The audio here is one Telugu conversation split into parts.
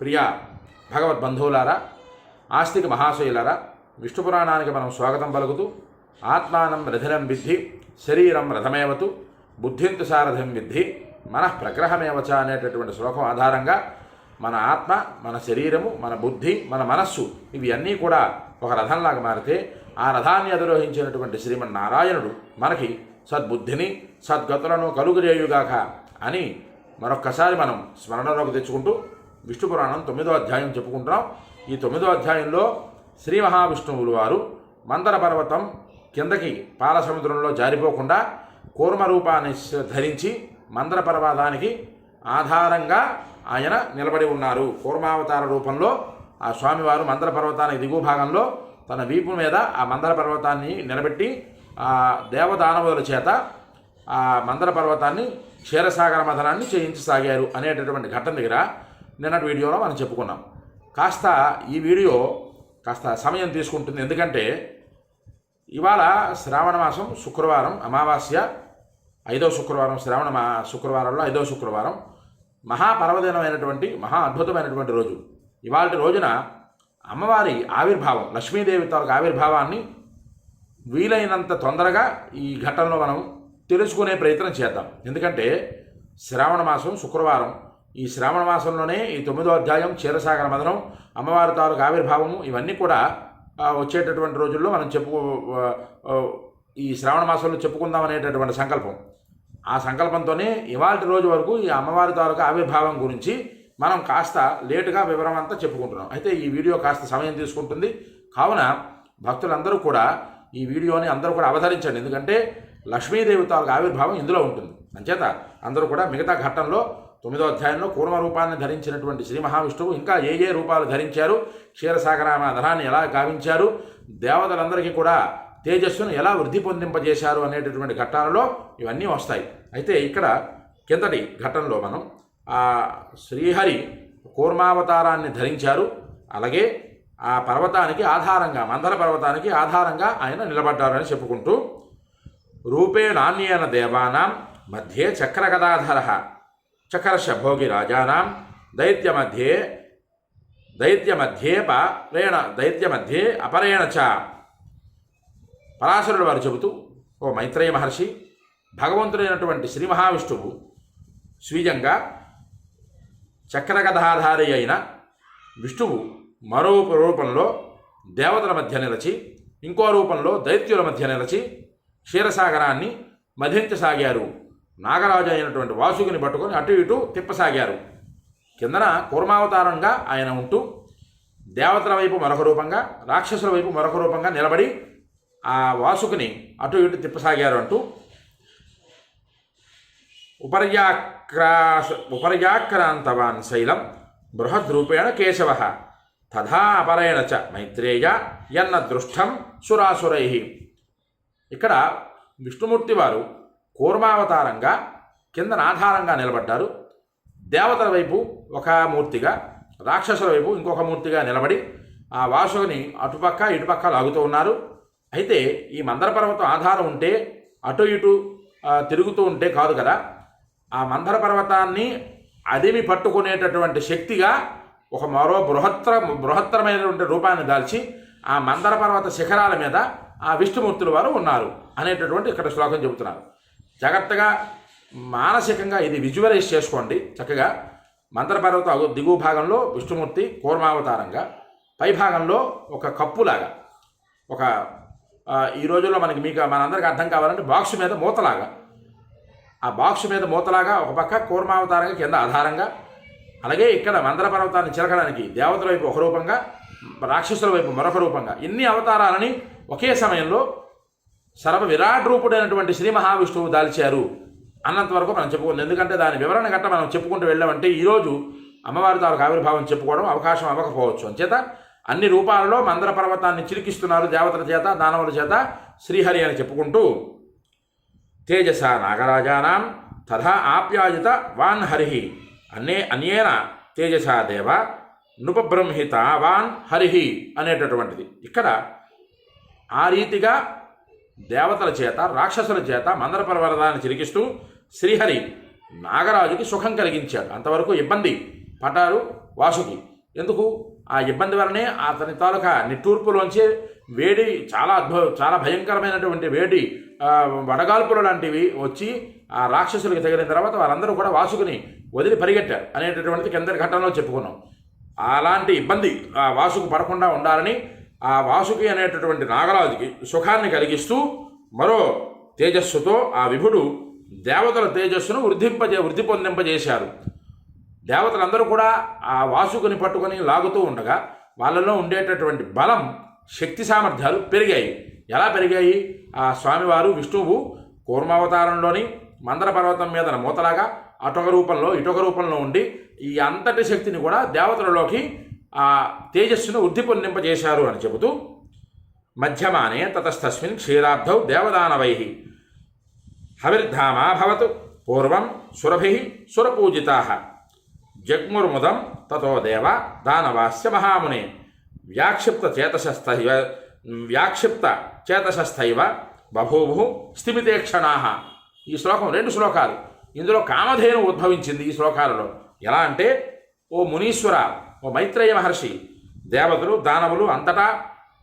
ప్రియ భగవద్బంధువులారా ఆస్తిక మహాశయులారా విష్ణు పురాణానికి మనం స్వాగతం పలుకుతూ ఆత్మానం రథినం విద్ధి శరీరం రథమేవతు బుద్ధింతు సారథం విద్ధి మనః ప్రగ్రహమేవచ అనేటటువంటి శ్లోకం ఆధారంగా మన ఆత్మ మన శరీరము మన బుద్ధి మన మనస్సు ఇవి అన్నీ కూడా ఒక రథంలాగా మారితే ఆ రథాన్ని అధిరోహించినటువంటి శ్రీమన్నారాయణుడు మనకి సద్బుద్ధిని సద్గతులను కలుగుజేయుగాక అని మరొక్కసారి మనం స్మరణలోకి తెచ్చుకుంటూ విష్ణు పురాణం తొమ్మిదో అధ్యాయం చెప్పుకుంటున్నాం. ఈ తొమ్మిదో అధ్యాయంలో శ్రీ మహావిష్ణువులు వారు మందర పర్వతం కిందకి పాలసముద్రంలో జారిపోకుండా కూర్మ రూపాన్ని ధరించి మందర పర్వతానికి ఆధారంగా ఆయన నిలబడి ఉన్నారు. కూర్మావతార రూపంలో ఆ స్వామివారు మందర పర్వతానికి దిగువ భాగంలో తన వీపు మీద ఆ మందర పర్వతాన్ని నిలబెట్టి ఆ దేవదానవుల చేత ఆ మందర పర్వతాన్ని క్షీరసాగర మథనాన్ని చేయించసాగారు అనేటటువంటి ఘట్టం దగ్గర నిన్నటి వీడియోలో మనం చెప్పుకున్నాం. కాస్త ఈ వీడియో కాస్త సమయం తీసుకుంటుంది. ఎందుకంటే ఇవాళ శ్రావణ మాసం శుక్రవారం అమావాస్య ఐదవ శుక్రవారం శ్రావణ మా శుక్రవారంలో ఐదవ శుక్రవారం మహాపర్వదినమైనటువంటి మహా అద్భుతమైనటువంటి రోజు. ఇవాళ రోజున అమ్మవారి ఆవిర్భావం లక్ష్మీదేవి తాలూకు ఆవిర్భావాన్ని వీలైనంత తొందరగా ఈ ఘట్టంలో మనం తెలుసుకునే ప్రయత్నం చేద్దాం. ఎందుకంటే శ్రావణ మాసం శుక్రవారం ఈ శ్రావణ మాసంలోనే ఈ తొమ్మిదో అధ్యాయం క్షీరసాగర మదనం అమ్మవారి తాలూకు ఆవిర్భావము ఇవన్నీ కూడా వచ్చేటటువంటి రోజుల్లో మనం చెప్పుకో ఈ శ్రావణ మాసంలో చెప్పుకుందాం అనేటటువంటి సంకల్పం. ఆ సంకల్పంతోనే ఇవాళ రోజు వరకు ఈ అమ్మవారి తాలూకు ఆవిర్భావం గురించి మనం కాస్త లేటుగా వివరం అంతా చెప్పుకుంటున్నాం. అయితే ఈ వీడియో కాస్త సమయం తీసుకుంటుంది. కావున భక్తులందరూ కూడా ఈ వీడియోని అందరూ కూడా అవతరించండి. ఎందుకంటే లక్ష్మీదేవి తాలూకు ఆవిర్భావం ఇందులో ఉంటుంది. అంచేత అందరూ కూడా మిగతా ఘట్టంలో తొమ్మిదో అధ్యాయంలో కూర్మ రూపాన్ని ధరించినటువంటి శ్రీ మహావిష్ణువు ఇంకా ఏ ఏ రూపాలు ధరించారు? క్షీరసాగరామ ధనాన్ని ఎలా గావించారు? దేవతలందరికీ కూడా తేజస్సును ఎలా వృద్ధి పొందింపజేశారు అనేటటువంటి ఘట్టాలలో ఇవన్నీ వస్తాయి. అయితే ఇక్కడ కిందటి ఘట్టంలో మనం ఆ శ్రీహరి కూర్మావతారాన్ని ధరించారు. అలాగే ఆ పర్వతానికి ఆధారంగా మందర పర్వతానికి ఆధారంగా ఆయన నిలబడ్డారని చెప్పుకుంటూ రూపే నాణ్యేన దేవానాం మధ్యే చక్రగదాధర చకర్ష భోగి రాజానాం దైత్య మధ్యే దైత్య మధ్యే పరేణ దైత్య మధ్యే అపరేణ చ పరాశరుడు వారు చెబుతూ ఓ మైత్రేయ మహర్షి భగవంతుడైనటువంటి శ్రీ మహావిష్ణువు స్వీయంగా చక్రగధాధారి అయిన విష్ణువు మరో రూపంలో దేవతల మధ్య నిలచి ఇంకో రూపంలో దైత్యుల మధ్య నిలచి క్షీరసాగరాన్ని మధించసాగారు. నాగరాజు అయినటువంటి వాసుకుని పట్టుకొని అటు ఇటు తిప్పసాగారు. కిందన కూర్మావతారంగా ఆయన ఉంటూ దేవతల వైపు మరొక రూపంగా రాక్షసుల వైపు మరొక రూపంగా నిలబడి ఆ వాసుకుని అటు ఇటు తిప్పసాగారు అంటూ ఉపర్యాక్రాస ఉపర్యాక్రాంతవాన్ శైలం బృహద్రూపేణ కేశవ తథా అపరేణ చ మైత్రేయ ఎన్న దృష్టం సురాసురై. ఇక్కడ విష్ణుమూర్తి వారు కూర్మావతారంగా కింద ఆధారంగా నిలబడ్డారు. దేవతల వైపు ఒక మూర్తిగా రాక్షసుల వైపు ఇంకొక మూర్తిగా నిలబడి ఆ వాసుని అటుపక్క ఇటుపక్క లాగుతూ ఉన్నారు. అయితే ఈ మందర పర్వతం ఆధారం ఉంటే అటు ఇటు తిరుగుతూ ఉంటే కాదు కదా. ఆ మందర పర్వతాన్ని అదిమి పట్టుకునేటటువంటి శక్తిగా ఒక మరో బృహత్తర బృహత్తరమైనటువంటి రూపాన్ని దాల్చి ఆ మందర పర్వత శిఖరాల మీద ఆ విష్ణుమూర్తుల వారు ఉన్నారు అనేటటువంటి ఇక్కడ శ్లోకం చెబుతున్నారు. జాగ్రత్తగా మానసికంగా ఇది విజువలైజ్ చేసుకోండి. చక్కగా మంత్రపర్వత దిగువ భాగంలో విష్ణుమూర్తి కూర్మావతారంగా పై భాగంలో ఒక కప్పులాగా ఒక ఈ రోజుల్లో మనకి మీకు మనందరికీ అర్థం కావాలంటే బాక్స్ మీద మూతలాగా. ఆ బాక్స్ మీద మూతలాగా ఒక పక్క కూర్మావతారంగా కింద ఆధారంగా అలాగే ఇక్కడ మంత్రపర్వతాన్ని చిలకడానికి దేవతల వైపు ఒక రూపంగా రాక్షసుల వైపు మరొక రూపంగా ఇన్ని అవతారాలని ఒకే సమయంలో సర్వ విరాట్ రూపుడైనటువంటి శ్రీ మహావిష్ణువు దాల్చారు అన్నంత వరకు మనం చెప్పుకుంది. ఎందుకంటే దాని వివరణ గట్ట మనం చెప్పుకుంటూ వెళ్ళామంటే ఈరోజు అమ్మవారి తాలూకు ఆవిర్భావం చెప్పుకోవడం అవకాశం అవ్వకపోవచ్చు. అంచేత అన్ని రూపాలలో మందర పర్వతాన్ని చిలికిస్తున్నారు దేవతల చేత దానవుల చేత శ్రీహరి అని చెప్పుకుంటూ తేజస నాగరాజానాం తథా ఆప్యాయుత వాన్ హరి అన్నే అన్యేన తేజస దేవ నృపబ్రహ్మిత వాన్ హరిహి అనేటటువంటిది. ఇక్కడ ఆ రీతిగా దేవతల చేత రాక్షసుల చేత మందర పర్వతాన్ని చిరికిస్తూ శ్రీహరి నాగరాజుకి సుఖం కలిగించాడు. అంతవరకు ఇబ్బంది పడ్డారు వాసుకి. ఎందుకు? ఆ ఇబ్బంది వలనే అతని తాలూకా నిట్టూర్పులోంచి వేడి చాలా అద్భుత చాలా భయంకరమైనటువంటి వేడి వడగాల్పులు లాంటివి వచ్చి ఆ రాక్షసులకు తగిలిన తర్వాత వారందరూ కూడా వాసుకుని వదిలి పరిగెట్టారు అనేటటువంటిది కిందటి ఘట్టంలో చెప్పుకున్నాం. అలాంటి ఇబ్బంది ఆ వాసుకు పడకుండా ఉండాలని ఆ వాసుకి అనేటటువంటి నాగరాజుకి సుఖాన్ని కలిగిస్తూ మరో తేజస్సుతో ఆ విభుడు దేవతల తేజస్సును వృద్ధింపజే వృద్ధి పొందింపజేశారు. దేవతలందరూ కూడా ఆ వాసుకుని పట్టుకొని లాగుతూ ఉండగా వాళ్ళలో ఉండేటటువంటి బలం శక్తి సామర్థ్యాలు పెరిగాయి. ఎలా పెరిగాయి? ఆ స్వామివారు విష్ణువు కూర్మావతారంలోని మందర పర్వతం మీద మూతలాగా అటొక రూపంలో ఇటొక రూపంలో ఉండి ఈ అంతటి శక్తిని కూడా దేవతలలోకి ఆ తేజస్సును వృద్ధిపొందింపజేశారు అని చెబుతూ మధ్యమానే తతస్తస్మిన్ క్షీరాబ్ధౌ దేవదానవై హవిర్ధామాభవత్ పూర్వం సురభి సురపూజితా జగ్ముర్ముదం తతో దేవ దానవాస్య మహామునే వ్యాక్షిప్త చేతసస్థైవ వ్యాక్షిప్త చేతసస్థైవ బభూవు స్థిమితేక్షణా ఈ శ్లోకం రెండు శ్లోకాలు. ఇందులో కామధేను ఉద్భవించింది ఈ శ్లోకాలలో. ఎలా అంటే ఓ మునీశ్వర ఓ మైత్రేయ మహర్షి దేవతలు దానవులు అంతటా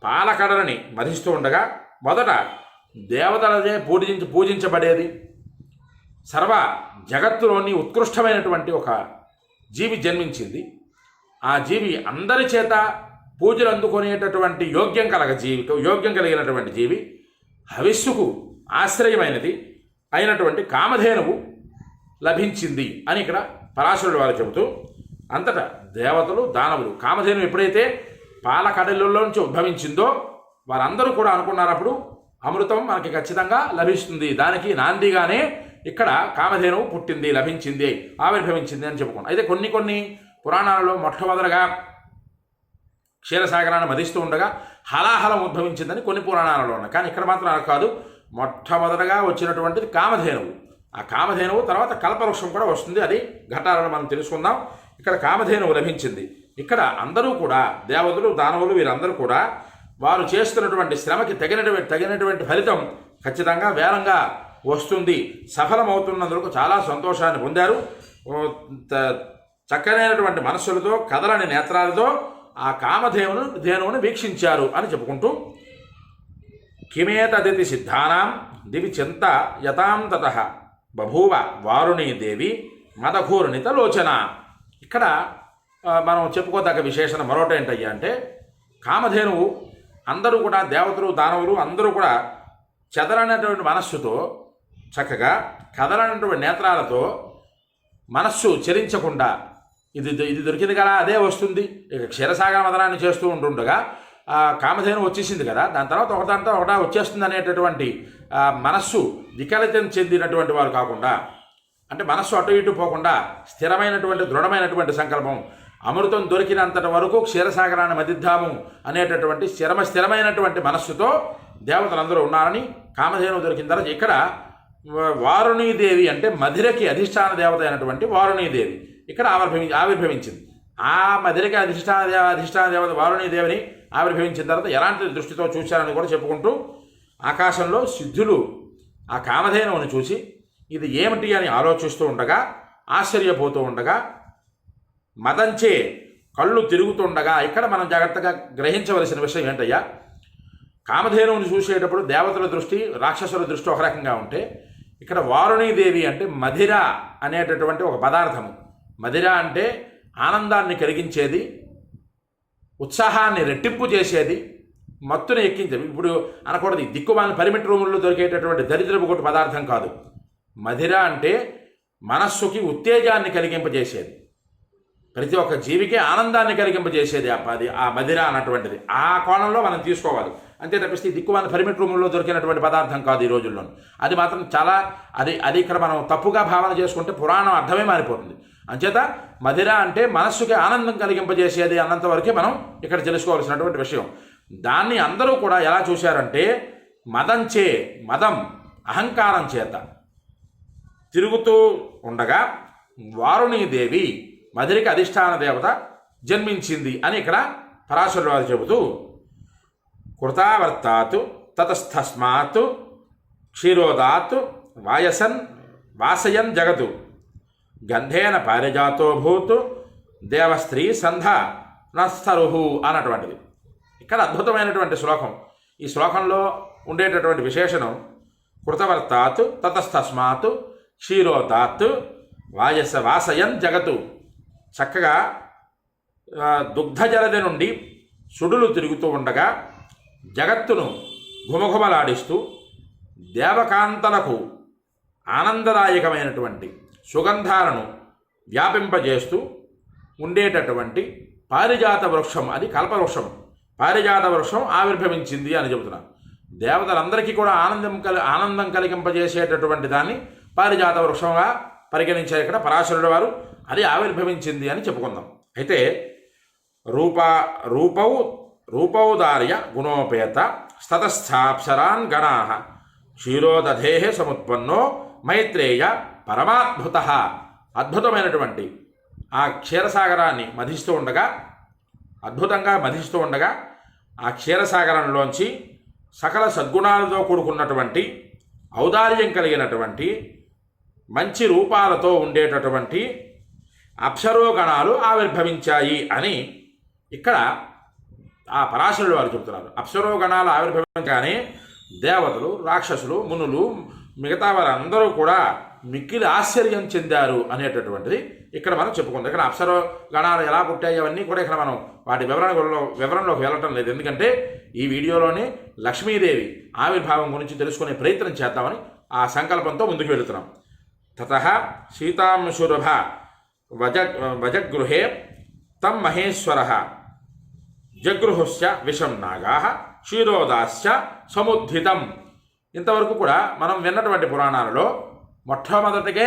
పాలకడలని మధిస్తూ ఉండగా మొదట దేవతలదే పూజించి పూజించబడేది. సర్వ జగత్తులోని ఉత్కృష్టమైనటువంటి ఒక జీవి జన్మించింది. ఆ జీవి అందరి చేత పూజలు అందుకునేటటువంటి యోగ్యం కలగ జీవి యోగ్యం కలిగినటువంటి జీవి హవిస్సుకు ఆశ్రయమైనది అయినటువంటి కామధేనువు లభించింది అని ఇక్కడ పరాశరుడు వారు చెబుతూ అంతటా దేవతలు దానవులు కామధేను ఎప్పుడైతే పాలకడలలో నుంచి ఉద్భవించిందో వారందరూ కూడా అనుకున్నారు అప్పుడు అమృతం మనకి ఖచ్చితంగా లభిస్తుంది. దానికి నాందిగానే ఇక్కడ కామధేను పుట్టింది లభించింది ఆవిర్భవించింది అని చెప్పుకున్నాం. అయితే కొన్ని కొన్ని పురాణాలలో మొట్టమొదటగా క్షీరసాగరాన్ని మధిస్తూ ఉండగా హలాహలం ఉద్భవించిందని కొన్ని పురాణాలలో ఉన్నాయి. కానీ ఇక్కడ మాత్రం అలా కాదు. మొట్టమొదటగా వచ్చినటువంటిది కామధేనువు. ఆ కామధేనువు తర్వాత కల్పవృక్షం కూడా వస్తుంది. అది ఘటాలను మనం తెలుసుకుందాం. ఇక్కడ కామధేనువు లభించింది. ఇక్కడ అందరూ కూడా దేవతలు దానవులు వీరందరూ కూడా వారు చేస్తున్నటువంటి శ్రమకి తగినటువంటి తగినటువంటి ఫలితం ఖచ్చితంగా వేలంగా వస్తుంది. సఫలమవుతున్నందుకు చాలా సంతోషాన్ని పొందారు. చక్కనైనటువంటి మనస్సులతో కదలని నేత్రాలతో ఆ కామధేవును ధేనువును వీక్షించారు అని చెప్పుకుంటూ కిమేతదితి సిద్ధానాం దివి చింత యథాంతత బభూవ వారుణీ దేవి మదఘూర్ణిత లోచన. ఇక్కడ మనం చెప్పుకోదగ్గ విశేషణ మరొకటి ఏంటయ్యా అంటే కామధేనువు అందరూ కూడా దేవతలు దానవులు అందరూ కూడా చెదరనటువంటి మనస్సుతో చక్కగా కదలనటువంటి నేత్రాలతో మనస్సు చరించకుండా ఇది ఇది దొరికింది కదా అదే వస్తుంది. ఇక క్షీరసాగర మదనాన్ని చేస్తూ ఉంటుండగా కామధేను వచ్చేసింది కదా దాని తర్వాత ఒకదాంతో ఒకటా వచ్చేస్తుంది అనేటటువంటి మనస్సు వికలితం చెందినటువంటి వారు కాకుండా అంటే మనస్సు అటు ఇటు పోకుండా స్థిరమైనటువంటి దృఢమైనటువంటి సంకల్పం. అమృతం దొరికినంతటి వరకు క్షీరసాగరాన్ని మదిద్దాము అనేటటువంటి స్థిరమ స్థిరమైనటువంటి మనస్సుతో దేవతలందరూ ఉన్నారని కామధేను దొరికిన తర్వాత ఇక్కడ వారుణీదేవి అంటే మధిరకి అధిష్టాన దేవత అయినటువంటి వారుణీదేవి. ఇక్కడ ఆవిర్భవి ఆవిర్భవించింది. ఆ మధిరకి అధిష్టాన దేవ అధిష్టాన దేవత వారుణీదేవిని ఆవిర్భవించిన తర్వాత ఎలాంటి దృష్టితో చూశారని కూడా చెప్పుకుంటూ ఆకాశంలో సిద్ధులు ఆ కామధేనువుని చూసి ఇది ఏమిటి అని ఆలోచిస్తూ ఉండగా ఆశ్చర్యపోతూ ఉండగా మదంచే కళ్ళు తిరుగుతుండగా ఇక్కడ మనం జాగ్రత్తగా గ్రహించవలసిన విషయం ఏంటయ్యా? కామధేనువుని చూసేటప్పుడు దేవతల దృష్టి రాక్షసుల దృష్టి ఒక రకంగా ఉంటే ఇక్కడ వారుణీదేవి అంటే మధిర అనేటటువంటి ఒక పదార్థము. మధిర అంటే ఆనందాన్ని కలిగించేది ఉత్సాహాన్ని రెట్టింపు చేసేది మత్తుని ఎక్కించేది. ఇప్పుడు అనకూడదు దిక్కుమాలిన పరిమిట్ రూముల్లో దొరికేటటువంటి దరిద్రపు కొట్టు పదార్థం కాదు. మధిర అంటే మనస్సుకి ఉత్తేజాన్ని కలిగింపజేసేది. ప్రతి ఒక్క జీవికి ఆనందాన్ని కలిగింపజేసేది అది ఆ మధిర అన్నటువంటిది. ఆ కోణంలో మనం తీసుకోవాలి. అంతే తప్పిస్తే ఈ దిక్కుమాల పరిమిట్ రూముల్లో దొరికినటువంటి పదార్థం కాదు ఈ రోజుల్లో అది మాత్రం చాలా అది అది ఇక్కడ మనం తప్పుగా భావన చేసుకుంటే పురాణం అర్థమే మారిపోతుంది. అంచేత మదిర అంటే మనస్సుకి ఆనందం కలిగింపజేసేది అన్నంత వరకే మనం ఇక్కడ తెలుసుకోవాల్సినటువంటి విషయం. దాన్ని అందరూ కూడా ఎలా చూశారంటే మదంచే మదం అహంకారం చేత. తిరుగుతూ ఉండగా వారుణీదేవి మధురికి అధిష్టాన దేవత జన్మించింది అని ఇక్కడ పరాశరుడు చెబుతూ కృతావర్తాత్ తతస్థస్మాత్ క్షీరోదాత్ వాయసన్ వాసయన్ జగతు గంధేన పారిజాతోభూతు దేవస్త్రీ సంధ నస్తరుహు అన్నటువంటిది. ఇక్కడ అద్భుతమైనటువంటి శ్లోకం. ఈ శ్లోకంలో ఉండేటటువంటి విశేషణం కృతవర్తాత్ తతస్తస్మాత్ క్షీరోదాత్ వాయస వాసయన్ జగతు. చక్కగా దుగ్ధజలది నుండి సుడులు తిరుగుతూ ఉండగా జగత్తును ఘుమఘుమలాడిస్తూ దేవకాంతలకు ఆనందదాయకమైనటువంటి సుగంధాలను వ్యాపింపజేస్తూ ఉండేటటువంటి పారిజాత వృక్షం అది కల్పవృక్షం. పారిజాత వృక్షం ఆవిర్భవించింది అని చెబుతున్నారు. దేవతలందరికీ కూడా ఆనందం కలి ఆనందం కలిగింపజేసేటటువంటి దాన్ని పారిజాత వృక్షంగా పరిగణించారు ఇక్కడ పరాశరుడు వారు. అది ఆవిర్భవించింది అని చెప్పుకుందాం. అయితే రూప రూపౌ రూపౌదార్య గుణోపేత స్తతస్థాప్సరాన్ గణా క్షీరోదధే సముత్పన్నో మైత్రేయ పరమాద్భుత అద్భుతమైనటువంటి ఆ క్షీరసాగరాన్ని మధిస్తూ ఉండగా అద్భుతంగా మధిస్తూ ఉండగా ఆ క్షీరసాగరంలోంచి సకల సద్గుణాలతో కూడుకున్నటువంటి ఔదార్యం కలిగినటువంటి మంచి రూపాలతో ఉండేటటువంటి అప్సరోగణాలు ఆవిర్భవించాయి అని ఇక్కడ ఆ పరాశరుడు వారు చెబుతున్నారు. అప్సరోగణాలు ఆవిర్భవించగానే దేవతలు రాక్షసులు మునులు మిగతా వారందరూ కూడా మిక్కిలి ఆశ్చర్యం చెందారు అనేటటువంటిది ఇక్కడ మనం చెప్పుకుందాం. ఇక్కడ అప్సరో గణాలు ఎలా పుట్టాయి అవన్నీ కూడా ఇక్కడ మనం వాటి వివరణలో వివరణలోకి వెళ్ళటం లేదు. ఎందుకంటే ఈ వీడియోలోనే లక్ష్మీదేవి ఆవిర్భావం గురించి తెలుసుకునే ప్రయత్నం చేద్దామని ఆ సంకల్పంతో ముందుకు వెళుతున్నాం. తత సీతాంశురభ వజ వజగృహే తం మహేశ్వర జగృహుశ్చ విషం నాగా క్షీరోదాశ్చ సముద్ధితం. ఇంతవరకు కూడా మనం విన్నటువంటి పురాణాలలో మొట్టమొదటికే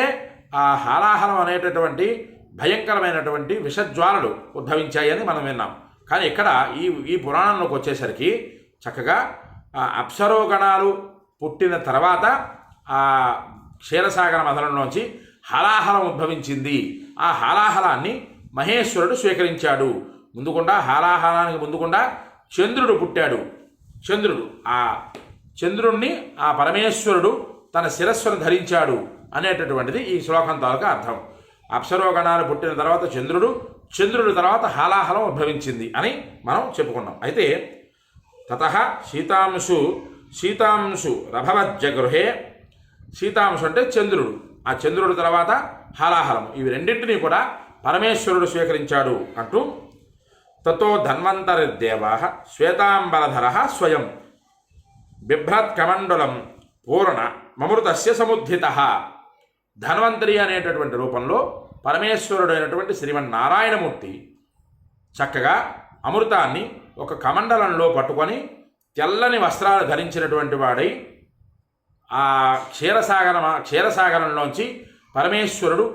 ఆ హాలాహలం అనేటటువంటి భయంకరమైనటువంటి విషజ్వాలలు ఉద్భవించాయని మనం విన్నాం. కానీ ఇక్కడ ఈ ఈ పురాణంలోకి వచ్చేసరికి చక్కగా అప్సరోగణాలు పుట్టిన తర్వాత ఆ క్షీరసాగర మదనంలోంచి హలాహలం ఉద్భవించింది. ఆ హలాహలాన్ని మహేశ్వరుడు స్వీకరించాడు. ముందుకుండా హాలాహలానికి ముందుకుండా చంద్రుడు పుట్టాడు. చంద్రుడు ఆ చంద్రుణ్ణి ఆ పరమేశ్వరుడు తన శిరస్సును ధరించాడు అనేటటువంటిది ఈ శ్లోకం తాలూకా అర్థం. అప్సరోగణాలు పుట్టిన తర్వాత చంద్రుడు చంద్రుడి తర్వాత హాలాహలం ఉద్భవించింది అని మనం చెప్పుకున్నాం. అయితే తత సీతాంశు సీతాంశు రభవజ్జగృహే సీతాంశు అంటే చంద్రుడు. ఆ చంద్రుడు తర్వాత హలాహలం. ఇవి రెండింటినీ కూడా పరమేశ్వరుడు స్వీకరించాడు అంటూ తతో ధన్వంతరిదేవా శ్వేతాంబరధర స్వయం. బిభ్రత్ కమండలం పూర్ణ మమృతస్య సముద్ధిత. ధన్వంతరి అనేటటువంటి రూపంలో పరమేశ్వరుడు అయినటువంటి శ్రీమన్నారాయణమూర్తి చక్కగా అమృతాన్ని ఒక కమండలంలో పట్టుకొని తెల్లని వస్త్రాలు ధరించినటువంటి వాడై ఆ క్షీరసాగర క్షీరసాగరంలోంచి పరమేశ్వరుడు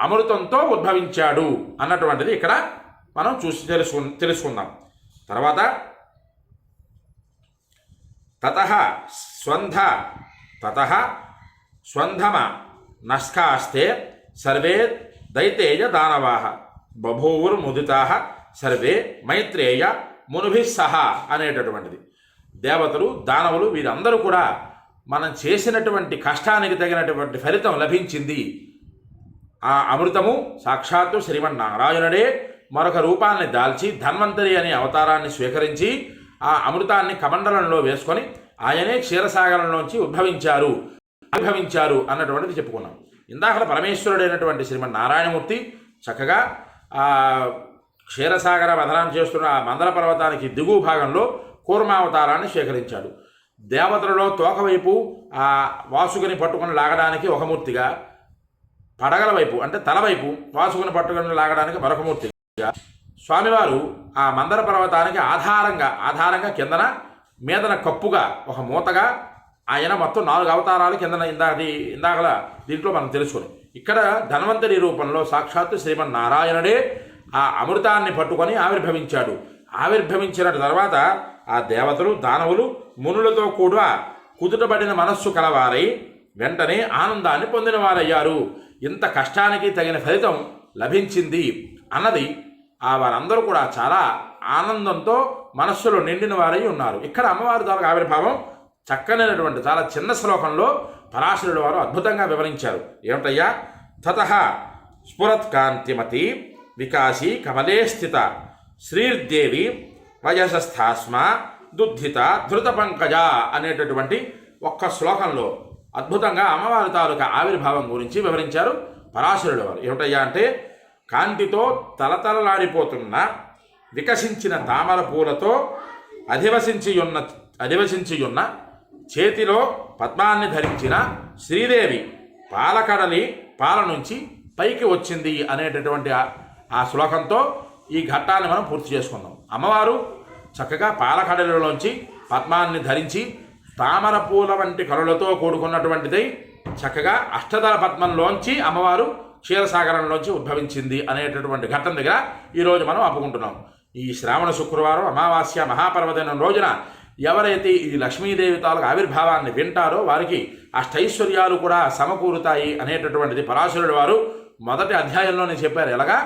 అమృతంతో ఉద్భవించాడు అన్నటువంటిది ఇక్కడ మనం చూసి తెలుసు తెలుసుకుందాం. తర్వాత తత స్వంధ తత స్వంధమ నష్కాస్తే సర్వే దైతేయ దానవా బభూవుర్ముదితా సర్వే మైత్రేయ మునుభి సహా అనేటటువంటిది. దేవతలు దానవులు వీరందరూ కూడా మనం చేసినటువంటి కష్టానికి తగినటువంటి ఫలితం లభించింది. ఆ అమృతము సాక్షాత్తు శ్రీమన్నారాయణుడే మరొక రూపాన్ని దాల్చి ధన్వంతరి అనే అవతారాన్ని స్వీకరించి ఆ అమృతాన్ని కమండలంలో వేసుకొని ఆయనే క్షీరసాగరంలోంచి ఉద్భవించారు ఉద్భవించారు అన్నటువంటిది చెప్పుకున్నాం. ఇందాక పరమేశ్వరుడైనటువంటి శ్రీమన్నారాయణమూర్తి చక్కగా ఆ క్షీరసాగర వదనం చేస్తున్న ఆ మందర పర్వతానికి దిగువ భాగంలో కూర్మావతారాన్ని స్వీకరించాడు. దేవతలలో తోకవైపు ఆ వాసుకుని పట్టుకొని లాగడానికి ఒక మూర్తిగా పడగల వైపు అంటే తలవైపు వాసుకుని పట్టుకొని లాగడానికి మరొక మూర్తిగా. స్వామివారు ఆ మందర పర్వతానికి ఆధారంగా ఆధారంగా కిందన మీదన కప్పుగా ఒక మూతగా ఆయన మొత్తం నాలుగు అవతారాలు కిందన ఇందాక ఇందాకల దీంట్లో మనం తెలుసుకుని ఇక్కడ ధన్వంతరి రూపంలో సాక్షాత్తు శ్రీమన్నారాయణుడే ఆ అమృతాన్ని పట్టుకొని ఆవిర్భవించాడు. ఆవిర్భవించిన తర్వాత ఆ దేవతలు దానవులు మునులతో కూడా కుదుటబడిన మనస్సు కలవారై వెంటనే ఆనందాన్ని పొందినవారయ్యారు. ఇంత కష్టానికి తగిన ఫలితం లభించింది అన్నది ఆ వారందరూ కూడా చాలా ఆనందంతో మనస్సులో నిండిన వారై ఉన్నారు. ఇక్కడ అమ్మవారి ద్వారా ఆవిర్భావం చక్కనైనటువంటి చాలా చిన్న శ్లోకంలో పరాశరుడు వారు అద్భుతంగా వివరించారు. ఏమిటయ్యా? తత స్ఫురత్ కాంతిమతి వికాసి కమలే స్థిత శ్రీర్దేవి వయసస్థాస్మ దుద్ధిత ధృత పంకజ అనేటటువంటి ఒక్క శ్లోకంలో అద్భుతంగా అమ్మవారి తాలూకా ఆవిర్భావం గురించి వివరించారు పరాశరుడు వారు. ఏమిటయ్యా అంటే కాంతితో తలతలలాడిపోతున్న వికసించిన తామర పూలతో అధివసించియున్న అధివసించియున్న చేతిలో పద్మాన్ని ధరించిన శ్రీదేవి పాలకడలి పాల నుంచి పైకి వచ్చింది అనేటటువంటి ఆ- ఆ శ్లోకంతో ఈ ఘట్టాన్ని మనం పూర్తి చేసుకుందాం. అమ్మవారు చక్కగా పాలకడలలోంచి పద్మాన్ని ధరించి తామర పూల వంటి కరులతో కూడుకున్నటువంటిదై చక్కగా అష్టదళ పద్మంలోంచి అమ్మవారు క్షీరసాగరంలోంచి ఉద్భవించింది అనేటటువంటి ఘట్టం దగ్గర ఈరోజు మనం అప్పుకుంటున్నాం ఈ శ్రావణ శుక్రవారం అమావాస్య మహాపర్వదినం రోజున ఎవరైతే ఈ లక్ష్మీదేవి తాలూకు ఆవిర్భావాన్ని వింటారో వారికి అష్టైశ్వర్యాలు కూడా సమకూరుతాయి అనేటటువంటిది పరాశరుడు వారు మొదటి అధ్యాయంలోనే చెప్పారు. ఎలాగా?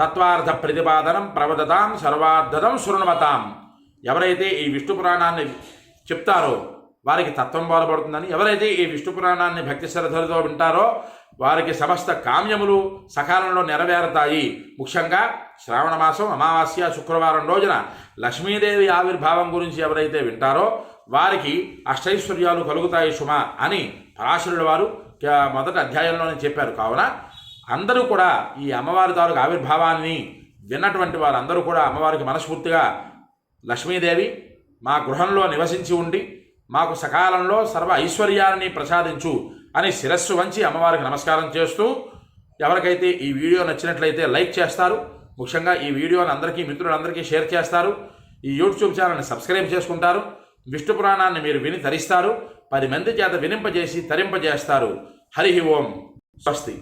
తత్వార్థ ప్రతిపాదనం ప్రవదతాం సర్వార్థదం శృణవతాం. ఎవరైతే ఈ విష్ణు పురాణాన్ని చెప్తారో వారికి తత్వం బోధపడుతుందని ఎవరైతే ఈ విష్ణు పురాణాన్ని భక్తి శ్రద్ధలతో వింటారో వారికి సమస్త కామ్యములు సకాలంలో నెరవేరుతాయి. ముఖ్యంగా శ్రావణ మాసం అమావాస్య శుక్రవారం రోజున లక్ష్మీదేవి ఆవిర్భావం గురించి ఎవరైతే వింటారో వారికి అష్టైశ్వర్యాలు కలుగుతాయి సుమ అని పరాశరుడు వారు మొదటి అధ్యాయంలోనే చెప్పారు. కావున అందరూ కూడా ఈ అమ్మవారి తాలూకు ఆవిర్భావాన్ని విన్నటువంటి వారందరూ కూడా అమ్మవారికి మనస్ఫూర్తిగా లక్ష్మీదేవి మా గృహంలో నివసించి ఉండి మాకు సకాలంలో సర్వ ఐశ్వర్యాన్ని ప్రసాదించు అని శిరస్సు వంచి అమ్మవారికి నమస్కారం చేస్తూ ఎవరికైతే ఈ వీడియో నచ్చినట్లయితే లైక్ చేస్తారు ముఖ్యంగా ఈ వీడియోని అందరికీ మిత్రులందరికీ షేర్ చేస్తారు ఈ యూట్యూబ్ ఛానల్ని సబ్స్క్రైబ్ చేసుకుంటారు విష్ణు పురాణాన్ని మీరు విని తరిస్తారు పది మంది చేత వినింపజేసి తరింపజేస్తారు. హరి ఓం స్వస్తి.